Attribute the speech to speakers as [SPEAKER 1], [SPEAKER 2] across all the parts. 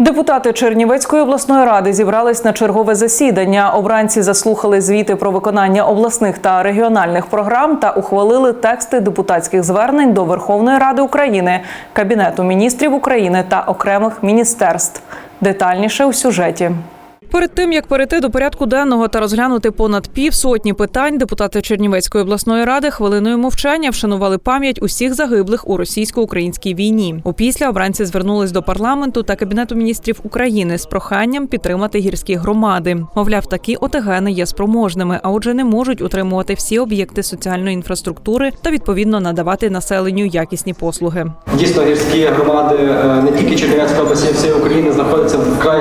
[SPEAKER 1] Депутати Чернівецької обласної ради зібрались на чергове засідання. Обранці заслухали звіти про виконання обласних та регіональних програм та ухвалили тексти депутатських звернень до Верховної Ради України, Кабінету міністрів України та окремих міністерств. Детальніше у сюжеті. Перед тим як перейти до порядку денного та розглянути понад півсотні питань, депутати Чернівецької обласної ради хвилиною мовчання вшанували пам'ять усіх загиблих у російсько-українській війні. Опісля обранці звернулись до парламенту та кабінету міністрів України з проханням підтримати гірські громади. Мовляв, такі ОТГ не є спроможними, а отже, не можуть утримувати всі об'єкти соціальної інфраструктури та відповідно надавати населенню якісні послуги.
[SPEAKER 2] Дійсно, гірські громади е, не тільки Чернівецької області, всієї України знаходяться в край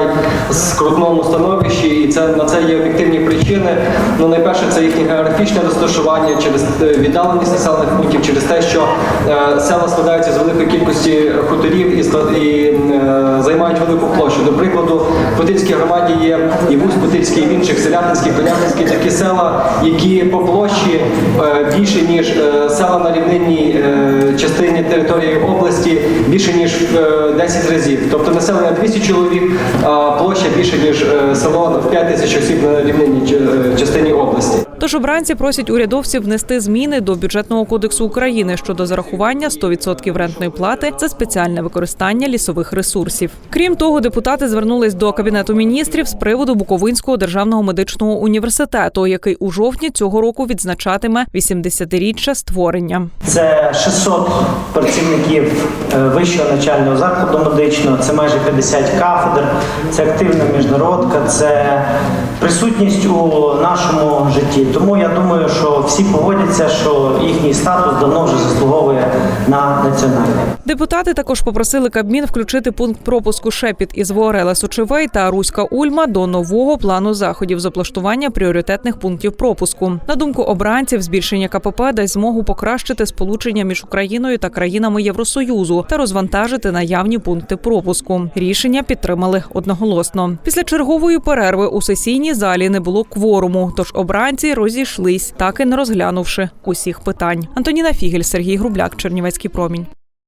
[SPEAKER 2] скрутному становищі, і це на це є об'єктивні причини. Ну, найперше, це їхнє географічне розташування через е, віддаленість населених пунктів, через те, що е, села складаються з великої кількості хуторів і, і е, займають велику площу. До прикладу, в Путильській громаді є і Вусь Путильський, і в інших Селятинський, Конятинський такі села, які по площі е, більше ніж е, села на рівнинній е, частині території області більше ніж в е, 10 разів. Тобто населення 200 чоловік, а площа більше ніж село в 5 тисяч осіб на рівнинній частині області.
[SPEAKER 1] Тож обранці просять урядовців внести зміни до бюджетного кодексу України щодо зарахування 100% рентної плати за спеціальне використання лісових ресурсів. Крім того, депутати звернулись до кабінету міністрів з приводу Буковинського державного медичного університету, який у жовтні цього року відзначатиме 80-річчя створення.
[SPEAKER 3] Це 600 працівників е, вищого навчального закладу медичного, це майже 50 кафедр, це активна міжнародка, це присутність у нашому житті. Тому я думаю, що всі погодяться, що їхній статус давно вже заслуговує на національний.
[SPEAKER 1] Депутати також попросили Кабмін включити пункт пропуску Шепіт із Воорела Сочевей та Руська Ульма до нового плану заходів з облаштування пріоритетних пунктів пропуску. На думку обранців, збільшення КПП дасть змогу покращити сполучення між Україною та країнами Євросоюзу та розвантажити наявні пункти пропуску. Рішення підтримали одноголосно. Після чергової перерви у сесійній залі не було кворуму, тож обранці розійшлись, так і не розглянувши усіх питань. Антоніна Фігель, Сергій Грубляк, Чернівецький промінь.